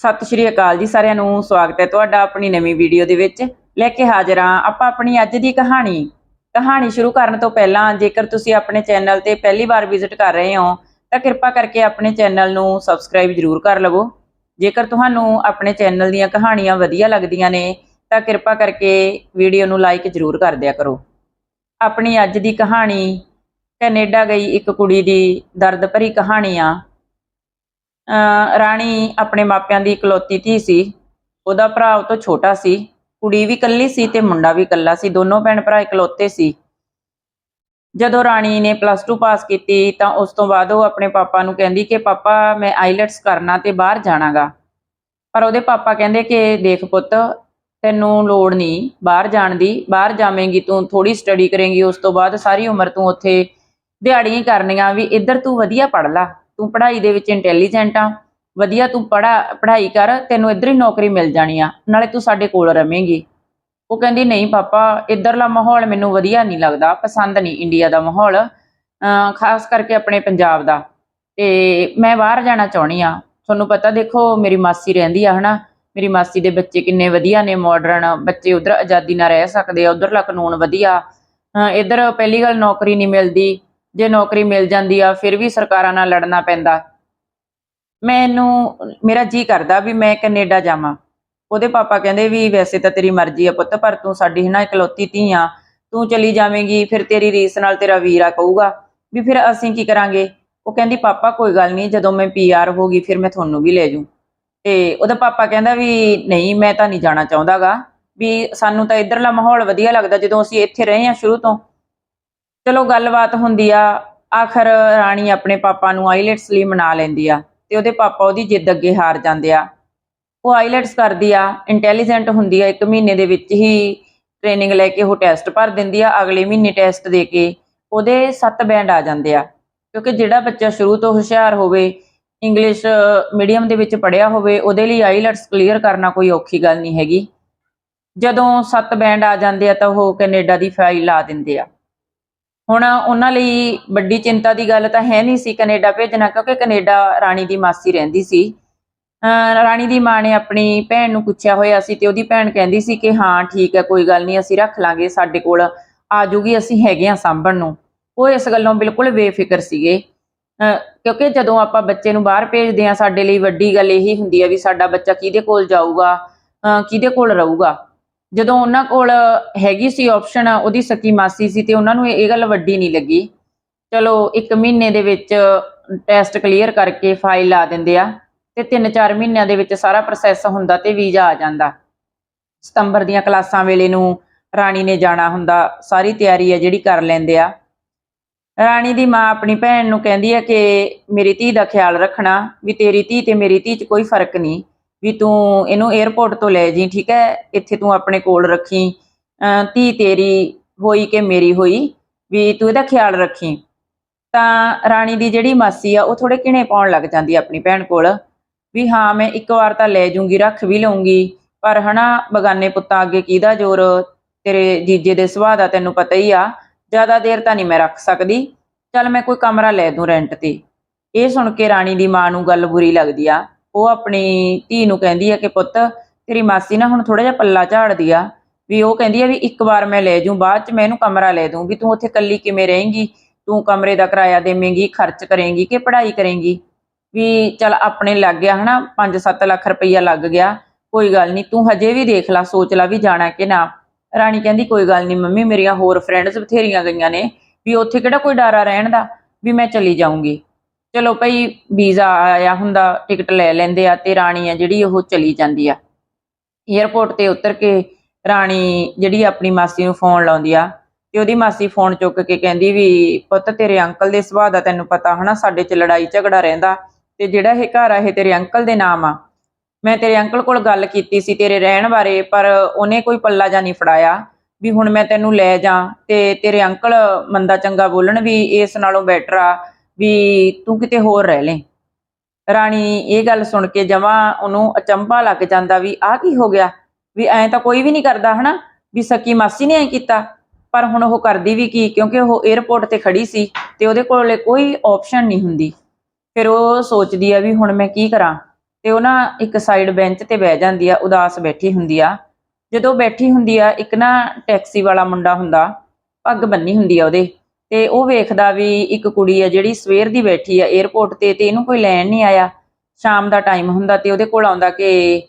ਸਤਿ ਸ਼੍ਰੀ ਅਕਾਲ ਜੀ ਸਾਰਿਆਂ ਨੂੰ, ਸਵਾਗਤ ਹੈ ਤੁਹਾਡਾ ਆਪਣੀ ਨਵੀਂ ਵੀਡੀਓ ਦੇ ਵਿੱਚ। ਲੈ ਕੇ ਹਾਜ਼ਰ ਹਾਂ ਆਪਾਂ ਆਪਣੀ ਅੱਜ ਦੀ ਕਹਾਣੀ। ਕਹਾਣੀ ਸ਼ੁਰੂ ਕਰਨ ਤੋਂ ਪਹਿਲਾਂ ਜੇਕਰ ਤੁਸੀਂ ਆਪਣੇ ਚੈਨਲ ਤੇ ਪਹਿਲੀ ਵਾਰ ਵਿਜ਼ਿਟ ਕਰ ਰਹੇ ਹੋ, ਤਾਂ ਕਿਰਪਾ ਕਰਕੇ ਆਪਣੇ ਚੈਨਲ ਨੂੰ ਸਬਸਕ੍ਰਾਈਬ ਜ਼ਰੂਰ ਕਰ ਲਵੋ। ਜੇਕਰ ਤੁਹਾਨੂੰ ਆਪਣੇ ਚੈਨਲ ਦੀਆਂ ਕਹਾਣੀਆਂ ਵਧੀਆ ਲੱਗਦੀਆਂ ਨੇ, ਤਾਂ ਕਿਰਪਾ ਕਰਕੇ ਵੀਡੀਓ ਨੂੰ ਲਾਈਕ ਜ਼ਰੂਰ ਕਰ ਦਿਆ ਕਰੋ। ਆਪਣੀ ਅੱਜ ਦੀ ਕਹਾਣੀ ਕੈਨੇਡਾ ਗਈ ਇੱਕ ਕੁੜੀ ਦੀ ਦਰਦ ਭਰੀ ਕਹਾਣੀ ਆ। ਰਾਣੀ ਆਪਣੇ ਮਾਪਿਆਂ ਦੀ ਇਕਲੌਤੀ ਧੀ ਸੀ। ਉਹਦਾ ਭਰਾ ਉਹ ਤੋਂ ਛੋਟਾ ਸੀ। ਕੁੜੀ ਵੀ ਇਕੱਲੀ ਸੀ ਤੇ ਮੁੰਡਾ ਵੀ ਇਕੱਲਾ ਸੀ। ਦੋਨੋਂ ਭੈਣ ਭਰਾ ਇਕਲੌਤੇ ਸੀ। ਜਦੋਂ ਰਾਣੀ ਨੇ ਪਲੱਸ 2 ਪਾਸ ਕੀਤੀ ਤਾਂ ਉਸ ਤੋਂ ਬਾਅਦ ਉਹ ਆਪਣੇ ਪਾਪਾ ਨੂੰ ਕਹਿੰਦੀ ਕਿ, ਪਾਪਾ, ਮੈਂ ਆਈਲੈਟਸ ਕਰਨਾ ਤੇ ਬਾਹਰ ਜਾਣਾਗਾ। ਪਰ ਉਹਦੇ ਪਾਪਾ ਕਹਿੰਦੇ ਕਿ, ਦੇਖ ਪੁੱਤ, ਤੈਨੂੰ ਲੋੜ ਨਹੀਂ ਬਾਹਰ ਜਾਣ ਦੀ। ਬਾਹਰ ਜਾਵੇਂਗੀ ਤੂੰ ਥੋੜੀ ਸਟੱਡੀ ਕਰੇਂਗੀ, ਉਸ ਤੋਂ ਬਾਅਦ ਸਾਰੀ ਉਮਰ ਤੂੰ ਉੱਥੇ ਦਿਹਾੜੀਆਂ ਕਰਨੀਆਂ ਵੀ, ਇੱਧਰ ਤੂੰ ਵਧੀਆ ਪੜ੍ਹ ਲਾ। ਤੂੰ ਪੜ੍ਹਾਈ ਦੇ ਵਿੱਚ ਇੰਟੈਲੀਜੈਂਟ ਆ, ਵਧੀਆ ਤੂੰ ਪੜਾ ਪੜ੍ਹਾਈ ਕਰ, ਤੈਨੂੰ ਇੱਧਰ ਹੀ ਨੌਕਰੀ ਮਿਲ ਜਾਣੀ ਆ, ਨਾਲੇ ਤੂੰ ਸਾਡੇ ਕੋਲ ਰਵੇਂਗੀ ਉਹ ਕਹਿੰਦੀ, ਨਹੀਂ ਪਾਪਾ, ਇੱਧਰਲਾ ਮਾਹੌਲ ਮੈਨੂੰ ਵਧੀਆ ਨਹੀਂ ਲੱਗਦਾ, ਪਸੰਦ ਨਹੀਂ ਇੰਡੀਆ ਦਾ ਮਾਹੌਲ ਅਮ ਖਾਸ ਕਰਕੇ ਆਪਣੇ ਪੰਜਾਬ ਦਾ। ਤੇ ਮੈਂ ਬਾਹਰ ਜਾਣਾ ਚਾਹੁੰਦੀ ਆ। ਤੁਹਾਨੂੰ ਪਤਾ ਦੇਖੋ, ਮੇਰੀ ਮਾਸੀ ਰਹਿੰਦੀ ਆ, ਹਨਾ? ਮੇਰੀ ਮਾਸੀ ਦੇ ਬੱਚੇ ਕਿੰਨੇ ਵਧੀਆ ਨੇ ਮਾਡਰਨ ਬੱਚੇ ਉਧਰ ਆਜ਼ਾਦੀ ਨਾਲ ਰਹਿ ਸਕਦੇ ਆ, ਉਧਰਲਾ ਕਾਨੂੰਨ ਵਧੀਆ। ਅਮ ਇੱਧਰ ਪਹਿਲੀ ਗੱਲ ਨੌਕਰੀ ਨਹੀਂ ਮਿਲਦੀ ਜੇ ਨੌਕਰੀ ਮਿਲ ਜਾਂਦੀ ਆ, ਫਿਰ ਵੀ ਸਰਕਾਰਾਂ ਨਾਲ ਲੜਨਾ ਪੈਂਦਾ। ਮੈਨੂੰ, ਮੇਰਾ ਜੀ ਕਰਦਾ ਵੀ ਮੈਂ ਕੈਨੇਡਾ ਜਾਵਾਂ। ਉਹਦੇ ਪਾਪਾ ਕਹਿੰਦੇ ਵੀ ਵੈਸੇ ਤਾਂ ਤੇਰੀ ਮਰਜ਼ੀ ਆ ਪੁੱਤ, ਪਰ ਤੂੰ ਸਾਡੀ ਹਨਾ ਇਕਲੌਤੀ ਧੀ ਆ। ਤੂੰ ਚਲੀ ਜਾਵੇਂਗੀ, ਫਿਰ ਤੇਰੀ ਰੀਸ ਨਾਲ ਤੇਰਾ ਵੀਰਾ ਕਹੂਗਾ ਵੀ ਫਿਰ ਅਸੀਂ ਕੀ ਕਰਾਂਗੇ? ਉਹ ਕਹਿੰਦੀ, ਪਾਪਾ, ਕੋਈ ਗੱਲ ਨਹੀਂ, ਜਦੋਂ ਮੈਂ ਪੀਆਰ ਹੋ ਗਈ, ਫਿਰ ਮੈਂ ਤੁਹਾਨੂੰ ਵੀ ਲੈ ਜੂ ਤੇ ਉਹਦਾ ਪਾਪਾ ਕਹਿੰਦਾ ਵੀ, ਨਹੀਂ, ਮੈਂ ਤਾਂ ਨਹੀਂ ਜਾਣਾ ਚਾਹੁੰਦਾਗਾ। ਵੀ ਸਾਨੂੰ ਤਾਂ ਇਧਰਲਾ ਮਾਹੌਲ ਵਧੀਆ ਲੱਗਦਾ ਜਦੋਂ ਅਸੀਂ ਇੱਥੇ ਰਹੇ ਹਾਂ ਸ਼ੁਰੂ ਤੋਂ। ਚਲੋ ਗੱਲਬਾਤ ਹੁੰਦੀ ਆ, ਆਖਰ ਰਾਣੀ ਆਪਣੇ ਪਾਪਾ ਨੂੰ ਆਈਲੈਟਸ ਲਈ ਮਨਾ ਲੈਂਦੀ ਆ ਤੇ ਉਹਦੇ ਪਾਪਾ ਉਹਦੀ ਜਿੱਦ ਅੱਗੇ ਹਾਰ ਜਾਂਦੇ ਆ। ਉਹ ਆਈਲੈਟਸ ਕਰਦੀ ਆ, ਇੰਟੈਲੀਜੈਂਟ ਹੁੰਦੀ ਆ, ਇੱਕ ਮਹੀਨੇ ਦੇ ਵਿੱਚ ਹੀ ਟ੍ਰੇਨਿੰਗ ਲੈ ਕੇ ਉਹ ਟੈਸਟ ਭਰ ਦਿੰਦੀ ਆ, ਅਗਲੇ ਮਹੀਨੇ ਟੈਸਟ ਦੇ ਕੇ ਉਹਦੇ 7 ਬੈਂਡ ਆ ਜਾਂਦੇ ਆ। ਕਿਉਂਕਿ ਜਿਹੜਾ ਬੱਚਾ ਸ਼ੁਰੂ ਤੋਂ ਹੁਸ਼ਿਆਰ ਹੋਵੇ, ਇੰਗਲਿਸ਼ ਮੀਡੀਅਮ ਦੇ ਵਿੱਚ ਪੜ੍ਹਿਆ ਹੋਵੇ, ਉਹਦੇ ਲਈ ਆਈਲੈਟਸ ਕਲੀਅਰ ਕਰਨਾ ਕੋਈ ਔਖੀ ਗੱਲ ਨਹੀਂ ਹੈਗੀ। ਜਦੋਂ 7 ਬੈਂਡ ਆ ਜਾਂਦੇ ਆ ਤਾਂ ਉਹ ਕੈਨੇਡਾ ਦੀ ਫਾਈਲ ਲਾ ਦਿੰਦੇ ਆ। ਹੁਣ ਉਹਨਾਂ ਲਈ ਵੱਡੀ ਚਿੰਤਾ ਦੀ ਗੱਲ ਤਾਂ ਹੈ ਨਹੀਂ ਸੀ ਕੈਨੇਡਾ ਭੇਜਣਾ, ਕਿਉਂਕਿ ਕੈਨੇਡਾ ਰਾਣੀ ਦੀ ਮਾਸੀ ਰਹਿੰਦੀ ਸੀ। ਰਾਣੀ ਦੀ ਮਾਂ ਨੇ ਆਪਣੀ ਭੈਣ ਨੂੰ ਪੁੱਛਿਆ ਹੋਇਆ ਸੀ ਤੇ ਉਹਦੀ ਭੈਣ ਕਹਿੰਦੀ ਸੀ ਕਿ ਹਾਂ, ਠੀਕ ਹੈ, ਕੋਈ ਗੱਲ ਨਹੀਂ, ਅਸੀਂ ਰੱਖ ਲਾਂਗੇ, ਸਾਡੇ ਕੋਲ ਆ ਜੂਗੀ, ਅਸੀਂ ਹੈਗੇ ਆ ਸਾਂਭਣ ਨੂੰ। ਉਹ ਇਸ ਗੱਲੋਂ ਬਿਲਕੁਲ ਬੇਫਿਕਰ ਸੀਗੇ। ਅਹ ਕਿਉਂਕਿ ਜਦੋਂ ਆਪਾਂ ਬੱਚੇ ਨੂੰ ਬਾਹਰ ਭੇਜਦੇ ਆ ਸਾਡੇ ਲਈ ਵੱਡੀ ਗੱਲ ਇਹੀ ਹੁੰਦੀ ਹੈ ਵੀ ਸਾਡਾ ਬੱਚਾ ਕਿਹਦੇ ਕੋਲ ਜਾਊਗਾ ਕਿਹਦੇ ਕੋਲ ਰਹੂਗਾ। ਜਦੋਂ ਉਹਨਾਂ ਕੋਲ ਹੈਗੀ ਸੀ ਆਪਸ਼ਨ ਉਹਦੀ ਸਕੀ ਮਾਸੀ ਸੀ ਤੇ ਉਹਨਾਂ ਨੂੰ ਇਹ ਗੱਲ ਵੱਡੀ ਨਹੀਂ ਲੱਗੀ। ਚਲੋ, ਇੱਕ ਮਹੀਨੇ ਦੇ ਵਿੱਚ ਟੈਸਟ ਕਲੀਅਰ ਕਰਕੇ ਫਾਈਲ ਲਾ ਦਿੰਦੇ ਆ ਤੇ 3-4 ਮਹੀਨਿਆਂ ਦੇ ਵਿੱਚ ਸਾਰਾ ਪ੍ਰੋਸੈਸ ਹੁੰਦਾ ਤੇ ਵੀਜ਼ਾ ਆ ਜਾਂਦਾ। ਸਤੰਬਰ ਦੀਆਂ ਕਲਾਸਾਂ ਵੇਲੇ ਨੂੰ ਰਾਣੀ ਨੇ ਜਾਣਾ ਹੁੰਦਾ, ਸਾਰੀ ਤਿਆਰੀ ਹੈ ਜਿਹੜੀ ਕਰ ਲੈਂਦੇ ਆ। ਰਾਣੀ ਦੀ ਮਾਂ ਆਪਣੀ ਭੈਣ ਨੂੰ ਕਹਿੰਦੀ ਹੈ ਕਿ ਮੇਰੀ ਧੀ ਦਾ ਖਿਆਲ ਰੱਖਣਾ ਵੀ ਤੇਰੀ ਧੀ ਤੇ ਮੇਰੀ ਧੀ 'ਚ ਕੋਈ ਫ਼ਰਕ ਨਹੀਂ। ਵੀ ਤੂੰ ਇਹਨੂੰ 에어ਪੋਰਟ ਤੋਂ ਲੈ ਜੀ, ਠੀਕ ਹੈ? ਇੱਥੇ ਤੂੰ ਆਪਣੇ ਕੋਲ ਰੱਖੀ। ਅਹ ਧੀ ਤੇਰੀ ਹੋਈ ਕਿ ਮੇਰੀ ਹੋਈ? ਵੀ ਤੂੰ ਇਹਦਾ ਖਿਆਲ ਰੱਖੀ। ਤਾਂ ਰਾਣੀ ਦੀ ਜਿਹੜੀ ਮਾਸੀ ਆ, ਉਹ ਥੋੜੇ ਕਿਣੇ ਪਾਉਣ ਲੱਗ ਜਾਂਦੀ ਆਪਣੀ ਭੈਣ ਕੋਲ। ਵੀ ਹਾਂ, ਮੈਂ ਇੱਕ ਵਾਰ ਤਾਂ ਲੈ ਜੂੰਗੀ, ਰੱਖ ਵੀ ਲਊਂਗੀ। ਪਰ ਹਨਾ, ਬਗਾਨੇ ਪੁੱਤਾਂ ਅੱਗੇ ਕਿਹਦਾ ਜ਼ੋਰ? ਤੇਰੇ ਜੀਜੇ ਦੇ ਸੁਭਾਅ ਦਾ ਤੈਨੂੰ ਪਤਾ ਹੀ ਆ। ਜ਼ਿਆਦਾ ਦੇਰ ਤਾਂ ਨਹੀਂ ਮੈਂ ਰੱਖ ਸਕਦੀ। ਚੱਲ ਮੈਂ ਕੋਈ ਕਮਰਾ ਲੈ ਦੂੰ ਰੈਂਟ ਤੇ। ਇਹ ਸੁਣ ਕੇ ਰਾਣੀ ਦੀ ਮਾਂ ਨੂੰ ਗੱਲ ਬੁਰੀ ਲੱਗਦੀ ਆ। ਉਹ ਆਪਣੀ ਧੀ ਨੂੰ ਕਹਿੰਦੀ ਆ ਕਿ ਪੁੱਤ, ਤੇਰੀ ਮਾਸੀ ਨਾ ਹੁਣ ਥੋੜਾ ਜਿਹਾ ਪੱਲਾ ਝਾੜਦੀ ਆ, ਵੀ ਉਹ ਕਹਿੰਦੀ ਆ ਵੀ ਇੱਕ ਵਾਰ ਮੈਂ ਲੈ ਜੂੰ ਬਾਅਦ ਚ ਮੈਂ ਇਹਨੂੰ ਕਮਰਾ ਲੈ ਦੂੰ ਵੀ ਤੂੰ ਉੱਥੇ ਇਕੱਲੀ ਕਿਵੇਂ ਰਹੇਂਗੀ? ਤੂੰ ਕਮਰੇ ਦਾ ਕਿਰਾਇਆ ਦੇਵੇਂਗੀ, ਖਰਚ ਕਰੇਂਗੀ ਕਿ ਪੜ੍ਹਾਈ ਕਰੇਂਗੀ? ਵੀ ਚੱਲ ਆਪਣੇ ਲੱਗ ਗਿਆ ਹਨਾ 5-7 ਲੱਖ ਰੁਪਈਆ ਲੱਗ ਗਿਆ, ਕੋਈ ਗੱਲ ਨਹੀਂ, ਤੂੰ ਹਜੇ ਵੀ ਦੇਖ ਲੈ, ਸੋਚ ਲੈ ਵੀ ਜਾਣਾ ਕਿ ਨਾ। ਰਾਣੀ ਕਹਿੰਦੀ, ਕੋਈ ਗੱਲ ਨਹੀਂ ਮੰਮੀ, ਮੇਰੀਆਂ ਹੋਰ ਫਰੈਂਡਸ ਬਥੇਰੀਆਂ ਗਈਆਂ ਨੇ, ਵੀ ਉੱਥੇ ਕਿਹੜਾ ਕੋਈ ਡਾਰਾ ਰਹਿਣ ਦਾ, ਵੀ ਮੈਂ ਚਲੀ ਜਾਊਂਗੀ। ਚਲੋ ਭਈ ਵੀਜ਼ਾ ਆਇਆ ਹੁੰਦਾ, ਟਿਕਟ ਲੈ ਲੈਂਦੇ ਆ ਤੇ ਰਾਣੀ ਆ ਜਿਹੜੀ ਉਹ ਚਲੀ ਜਾਂਦੀ ਆ। 에ਅਰਪੋਰਟ ਤੇ ਉਤਰ ਕੇ ਰਾਣੀ ਜਿਹੜੀ ਆਪਣੀ ਮਾਸੀ ਨੂੰ ਫੋਨ ਲਾਉਂਦੀ ਆ ਤੇ ਉਹਦੀ ਮਾਸੀ ਫੋਨ ਚੁੱਕ ਕੇ ਕਹਿੰਦੀ ਵੀ, ਪੁੱਤ ਤੇਰੇ ਅੰਕਲ ਦੇ ਸੁਭਾਅ ਦਾ ਤੈਨੂੰ ਪਤਾ ਹਨਾ, ਸਾਡੇ 'ਚ ਲੜਾਈ ਝਗੜਾ ਰਹਿੰਦਾ ਤੇ ਜਿਹੜਾ ਇਹ ਘਰ ਆ, ਇਹ ਤੇਰੇ ਅੰਕਲ ਦੇ ਨਾਮ ਆ। ਮੈਂ ਤੇਰੇ ਅੰਕਲ ਕੋਲ ਗੱਲ ਕੀਤੀ ਸੀ ਤੇਰੇ ਰਹਿਣ ਬਾਰੇ, ਪਰ ਉਹਨੇ ਕੋਈ ਪੱਲਾ ਜਾਂ ਨਹੀਂ ਫੜਾਇਆ ਵੀ ਹੁਣ ਮੈਂ ਤੈਨੂੰ ਲੈ ਜਾ ਤੇ ਤੇਰੇ ਅੰਕਲ ਮੰਦਾ ਚੰਗਾ ਬੋਲਣ ਵੀ ਇਸ ਨਾਲੋਂ ਬੈਟਰ ਆ ਵੀ ਤੂੰ ਕਿਤੇ ਹੋਰ ਰਹਿ ਲੈ। ਰਾਣੀ ਇਹ ਗੱਲ ਸੁਣ ਕੇ ਜਮਾ ਉਹਨੂੰ ਅਚੰਭਾ ਲੱਗ ਜਾਂਦਾ ਵੀ ਆਹ ਕੀ ਹੋ ਗਿਆ? ਵੀ ਐਂ ਤਾਂ ਕੋਈ ਵੀ ਨਹੀਂ ਕਰਦਾ, ਹਨਾ? ਵੀ ਸਕੀ ਮਾਸੀ ਨੇ ਐਂ ਕੀਤਾ। ਪਰ ਹੁਣ ਉਹ ਕਰਦੀ ਵੀ ਕੀ? ਕਿਉਂਕਿ ਉਹ 에ਅਰਪੋਰਟ ਤੇ ਖੜੀ ਸੀ ਤੇ ਉਹਦੇ ਕੋਲ ਕੋਈ ਆਪਸ਼ਨ ਨਹੀਂ ਹੁੰਦੀ। ਫਿਰ ਉਹ ਸੋਚਦੀ ਆ ਵੀ ਹੁਣ ਮੈਂ ਕੀ ਕਰਾਂ? ਤੇ ਉਹ ਨਾ ਇੱਕ ਸਾਈਡ ਬੈਂਚ ਤੇ ਬਹਿ ਜਾਂਦੀ ਆ, ਉਦਾਸ ਬੈਠੀ ਹੁੰਦੀ ਆ। ਜਦੋਂ ਬੈਠੀ ਹੁੰਦੀ ਆ, ਇੱਕ ਨਾ ਟੈਕਸੀ ਵਾਲਾ ਮੁੰਡਾ ਹੁੰਦਾ, ਪੱਗ ਬੰਨੀ ਹੁੰਦੀ ਆ ਉਹਦੇ। ਤੇ ਉਹ ਵੇਖਦਾ ਵੀ ਇੱਕ ਕੁੜੀ ਆ ਜਿਹੜੀ ਸਵੇਰ ਦੀ ਬੈਠੀ ਆ 에어ਪੋਰਟ ਤੇ ਤੇ ਇਹਨੂੰ ਕੋਈ ਲੈਣ ਨਹੀਂ ਆਇਆ। ਸ਼ਾਮ ਦਾ ਟਾਈਮ ਹੁੰਦਾ ਤੇ ਉਹਦੇ ਕੋਲ ਆਉਂਦਾ ਕਿ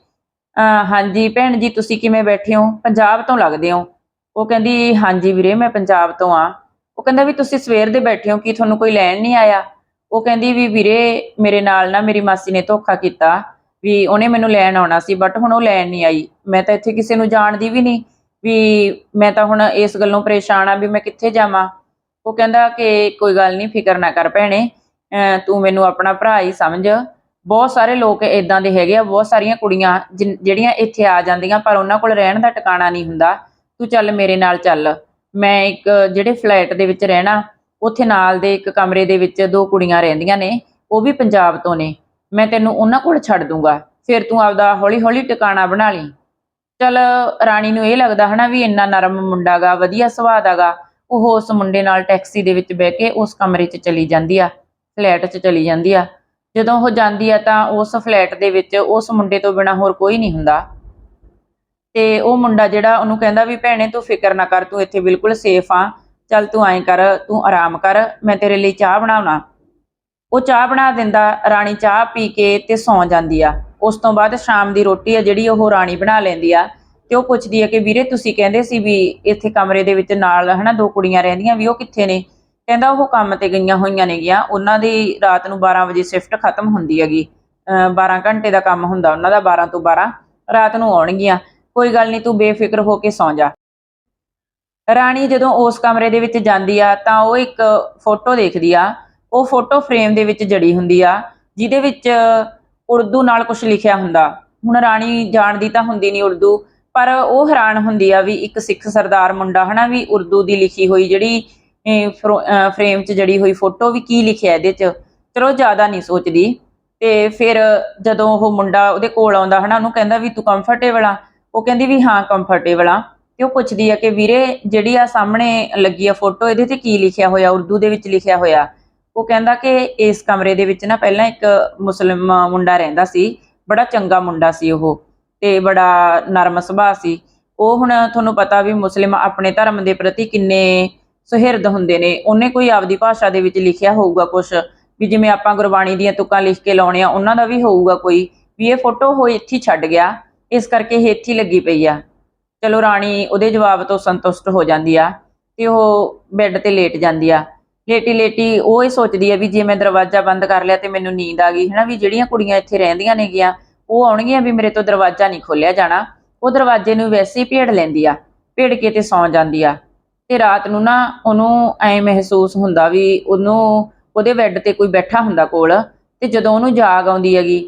ਹਾਂਜੀ ਭੈਣ ਜੀ ਤੁਸੀਂ ਕਿਵੇਂ ਬੈਠੇ ਹੋ? ਪੰਜਾਬ ਤੋਂ ਲੱਗਦੇ ਹੋ। ਉਹ ਕਹਿੰਦੀ, ਹਾਂਜੀ ਵੀਰੇ ਮੈਂ ਪੰਜਾਬ ਤੋਂ ਆ ਉਹ ਕਹਿੰਦਾ ਵੀ ਤੁਸੀਂ ਸਵੇਰ ਦੇ ਬੈਠੇ ਹੋ, ਕੀ ਤੁਹਾਨੂੰ ਕੋਈ ਲੈਣ ਨਹੀਂ ਆਇਆ? ਉਹ ਕਹਿੰਦੀ ਵੀ ਵੀਰੇ ਮੇਰੇ ਨਾਲ ਨਾ ਮੇਰੀ ਮਾਸੀ ਨੇ ਧੋਖਾ ਕੀਤਾ ਵੀ ਉਹਨੇ ਮੈਨੂੰ ਲੈਣ ਆਉਣਾ ਸੀ ਬਟ ਹੁਣ ਉਹ ਲੈਣ ਨਹੀਂ ਆਈ। ਮੈਂ ਤਾਂ ਇੱਥੇ ਕਿਸੇ ਨੂੰ ਜਾਣਦੀ ਵੀ ਨਹੀਂ ਵੀ ਮੈਂ ਤਾਂ ਹੁਣ ਇਸ ਗੱਲੋਂ ਪਰੇਸ਼ਾਨ ਆ ਵੀ ਮੈਂ ਕਿੱਥੇ ਜਾਵਾਂ। ਉਹ ਕਹਿੰਦਾ ਕਿ ਕੋਈ ਗੱਲ ਨਹੀਂ, ਫਿਕਰ ਨਾ ਕਰ ਭੈਣੇ, ਅਹ ਤੂੰ ਮੈਨੂੰ ਆਪਣਾ ਭਰਾ ਹੀ ਸਮਝ। ਬਹੁਤ ਸਾਰੇ ਲੋਕ ਇਦਾਂ ਦੇ ਹੈਗੇ ਆ, ਬਹੁਤ ਸਾਰੀਆਂ ਕੁੜੀਆਂ ਜਿਨ- ਜਿਹੜੀਆਂ ਇੱਥੇ ਆ ਜਾਂਦੀਆਂ, ਪਰ ਉਹਨਾਂ ਕੋਲ ਰਹਿਣ ਦਾ ਟਿਕਾਣਾ ਨਹੀਂ ਹੁੰਦਾ। ਤੂੰ ਚੱਲ ਮੇਰੇ ਨਾਲ ਚੱਲ। ਮੈਂ ਇੱਕ ਜਿਹੜੇ ਫਲੈਟ ਦੇ ਵਿੱਚ ਰਹਿਣਾ, ਉੱਥੇ ਨਾਲ ਦੇ ਇੱਕ ਕਮਰੇ ਦੇ ਵਿੱਚ ਦੋ ਕੁੜੀਆਂ ਰਹਿੰਦੀਆਂ ਨੇ, ਉਹ ਵੀ ਪੰਜਾਬ ਤੋਂ ਨੇ। ਮੈਂ ਤੈਨੂੰ ਉਹਨਾਂ ਕੋਲ ਛੱਡ ਦੂੰਗਾ। ਫਿਰ ਤੂੰ ਆਪਦਾ ਹੌਲੀ ਹੌਲੀ ਟਿਕਾਣਾ ਬਣਾ ਲਈ। ਚਲ ਰਾਣੀ ਨੂੰ ਇਹ ਲੱਗਦਾ ਹਨਾ ਵੀ ਇੰਨਾ ਨਰਮ ਮੁੰਡਾ ਗਾ, ਵਧੀਆ ਸੁਭਾਅ ਦਾ ਗਾ। ਉਹ ਉਸ ਮੁੰਡੇ ਨਾਲ ਟੈਕਸੀ ਦੇ ਵਿੱਚ ਬਹਿ ਕੇ ਉਸ ਕਮਰੇ 'ਚ ਚਲੀ ਜਾਂਦੀ ਆ, ਫਲੈਟ 'ਚ ਚਲੀ ਜਾਂਦੀ ਆ। ਜਦੋਂ ਉਹ ਜਾਂਦੀ ਆ ਤਾਂ ਉਸ ਫਲੈਟ ਦੇ ਵਿੱਚ ਉਸ ਮੁੰਡੇ ਤੋਂ ਬਿਨਾ ਹੋਰ ਕੋਈ ਨਹੀਂ ਹੁੰਦਾ। ਤੇ ਉਹ ਮੁੰਡਾ ਜਿਹੜਾ ਉਹਨੂੰ ਕਹਿੰਦਾ ਵੀ, ਭੈਣੇ, ਤੂੰ ਫਿਕਰ ਨਾ ਕਰ, ਤੂੰ ਇੱਥੇ ਬਿਲਕੁਲ ਸੇਫ ਆ। ਚੱਲ ਤੂੰ ਐਂ ਕਰ, ਤੂੰ ਆਰਾਮ ਕਰ, ਮੈਂ ਤੇਰੇ ਲਈ ਚਾਹ ਬਣਾਉਣਾ। ਉਹ ਚਾਹ ਬਣਾ ਦਿੰਦਾ, ਰਾਣੀ ਚਾਹ ਪੀ ਕੇ ਤੇ ਸੌਂ ਜਾਂਦੀ ਆ। ਉਸ ਤੋਂ ਬਾਅਦ ਸ਼ਾਮ ਦੀ ਰੋਟੀ ਆ ਜਿਹੜੀ ਉਹ ਰਾਣੀ ਬਣਾ ਲੈਂਦੀ ਆ। ਤੇ ਉਹ ਪੁੱਛਦੀ ਹੈ ਕਿ ਵੀਰੇ ਤੁਸੀਂ ਕਹਿੰਦੇ ਸੀ ਵੀ ਇੱਥੇ ਕਮਰੇ ਦੇ ਵਿੱਚ ਨਾਲ ਹਨਾ ਦੋ ਕੁੜੀਆਂ ਰਹਿੰਦੀਆਂ ਵੀ ਉਹ ਕਿੱਥੇ ਨੇ? ਕਹਿੰਦਾ ਉਹ ਕੰਮ ਤੇ ਗਈਆਂ ਹੋਈਆਂ ਨੇ ਨੇਗੀਆਂ ਉਹਨਾਂ ਦੀ ਰਾਤ ਨੂੰ 12 ਵਜੇ ਸ਼ਿਫਟ ਖਤਮ ਹੁੰਦੀ ਹੈਗੀ। ਅਹ 12 ਘੰਟੇ ਦਾ ਕੰਮ ਹੁੰਦਾ ਉਹਨਾਂ ਦਾ 12 ਤੋਂ 12 ਰਾਤ ਨੂੰ ਆਉਣਗੀਆਂ। ਕੋਈ ਗੱਲ ਨਹੀਂ ਤੂੰ ਬੇਫਿਕਰ ਹੋ ਕੇ ਸੌਂ ਜਾ। ਰਾਣੀ ਜਦੋਂ ਉਸ ਕਮਰੇ ਦੇ ਵਿੱਚ ਜਾਂਦੀ ਆ ਤਾਂ ਉਹ ਇੱਕ ਫੋਟੋ ਦੇਖਦੀ ਆ। ਉਹ ਫੋਟੋ ਫਰੇਮ ਦੇ ਵਿੱਚ ਜੜੀ ਹੁੰਦੀ ਆ, ਜਿਹਦੇ ਵਿੱਚ ਉਰਦੂ ਨਾਲ ਕੁਝ ਲਿਖਿਆ ਹੁੰਦਾ। ਹੁਣ ਰਾਣੀ ਜਾਣਦੀ ਤਾਂ ਹੁੰਦੀ ਨਹੀਂ ਉਰਦੂ। ਪਰ ਉਹ ਹੈਰਾਨ ਹੁੰਦੀ ਆ ਵੀ ਇੱਕ ਸਿੱਖ ਸਰਦਾਰ ਮੁੰਡਾ ਹਨਾ ਵੀ ਉਰਦੂ ਦੀ ਲਿਖੀ ਹੋਈ ਜਿਹੜੀ ਫਰੇਮ 'ਚ ਜੜੀ ਹੋਈ ਫੋਟੋ ਵੀ ਕੀ ਲਿਖਿਆ ਇਹਦੇ 'ਚ? ਚਲੋ ਜ਼ਿਆਦਾ ਨਹੀਂ ਸੋਚਦੀ। ਤੇ ਫਿਰ ਜਦੋਂ ਉਹ ਮੁੰਡਾ ਉਹਦੇ ਕੋਲ ਆਉਂਦਾ ਹਨਾ, ਉਹਨੂੰ ਕਹਿੰਦਾ ਵੀ ਤੂੰ ਕੰਫਰਟੇਬਲ ਆ। ਉਹ ਕਹਿੰਦੀ ਵੀ ਹਾਂ ਕੰਫਰਟੇਬਲ ਆ। ਤੇ ਉਹ ਪੁੱਛਦੀ ਆ ਕਿ ਵੀਰੇ ਜਿਹੜੀ ਆ ਸਾਹਮਣੇ ਲੱਗੀ ਆ ਫੋਟੋ, ਇਹਦੇ ਤੇ ਕੀ ਲਿਖਿਆ ਹੋਇਆ? ਉਰਦੂ ਦੇ ਵਿੱਚ ਲਿਖਿਆ ਹੋਇਆ। ਉਹ ਕਹਿੰਦਾ ਕਿ ਇਸ ਕਮਰੇ ਦੇ ਵਿੱਚ ਨਾ ਪਹਿਲਾਂ ਇੱਕ ਮੁਸਲਿਮ ਮੁੰਡਾ ਰਹਿੰਦਾ ਸੀ, ਬੜਾ ਚੰਗਾ ਮੁੰਡਾ ਸੀ ਉਹ। ਤੇ ਬੜਾ ਨਰਮ ਸੁਭਾਅ ਸੀ। ਉਹ ਹੁਣ ਤੁਹਾਨੂੰ ਪਤਾ ਵੀ ਮੁਸਲਿਮ ਆਪਣੇ ਧਰਮ ਦੇ ਪ੍ਰਤੀ ਕਿੰਨੇ ਸੁਹਿਰਦ ਹੁੰਦੇ ਨੇ। ਉਹਨੇ ਕੋਈ ਆਪਦੀ ਭਾਸ਼ਾ ਦੇ ਵਿੱਚ ਲਿਖਿਆ ਹੋਊਗਾ ਕੁਝ ਵੀ ਜਿਵੇਂ ਆਪਾਂ ਗੁਰਬਾਣੀ ਦੀਆਂ ਤੁਕਾਂ ਲਿਖ ਕੇ ਲਾਉਣੇ ਆ, ਉਹਨਾਂ ਦਾ ਵੀ ਹੋਊਗਾ ਕੋਈ, ਵੀ ਇਹ ਫੋਟੋ ਹੋਈ ਇੱਥੇ ਛੱਡ ਗਿਆ, ਇਸ ਕਰਕੇ ਇਹ ਇੱਥੇ ਲੱਗੀ ਪਈ ਆ। ਚਲੋ ਰਾਣੀ ਉਹਦੇ ਜਵਾਬ ਤੋਂ ਸੰਤੁਸ਼ਟ ਹੋ ਜਾਂਦੀ ਆ ਤੇ ਉਹ ਬੈੱਡ ਤੇ ਲੇਟ ਜਾਂਦੀ ਆ। ਲੇਟੀ ਲੇਟੀ ਉਹ ਇਹ ਸੋਚਦੀ ਆ ਵੀ ਜੇ ਮੈਂ ਦਰਵਾਜ਼ਾ ਬੰਦ ਕਰ ਲਿਆ ਤੇ ਮੈਨੂੰ ਨੀਂਦ ਆ ਗਈ, ਹਨਾ ਵੀ ਜਿਹੜੀਆਂ ਕੁੜੀਆਂ ਇੱਥੇ ਰਹਿੰਦੀਆਂ ਨੇਗੀਆਂ ਉਹ ਆਉਣਗੀਆਂ ਵੀ ਮੇਰੇ ਤੋਂ ਦਰਵਾਜ਼ਾ ਨਹੀਂ ਖੋਲਿਆ ਜਾਣਾ। ਉਹ ਦਰਵਾਜ਼ੇ ਨੂੰ ਵੈਸੇ ਹੀ ਭੇੜ ਲੈਂਦੀ ਆ, ਭੇੜ ਕੇ ਤੇ ਸੌਂ ਜਾਂਦੀ ਆ। ਤੇ ਰਾਤ ਨੂੰ ਨਾ ਉਹਨੂੰ ਐ ਮਹਿਸੂਸ ਹੁੰਦਾ ਵੀ ਉਹਨੂੰ ਉਹਦੇ ਬੈੱਡ ਤੇ ਕੋਈ ਬੈਠਾ ਹੁੰਦਾ ਕੋਲ, ਤੇ ਜਦੋਂ ਉਹਨੂੰ ਜਾਗ ਆਉਂਦੀ ਹੈਗੀ,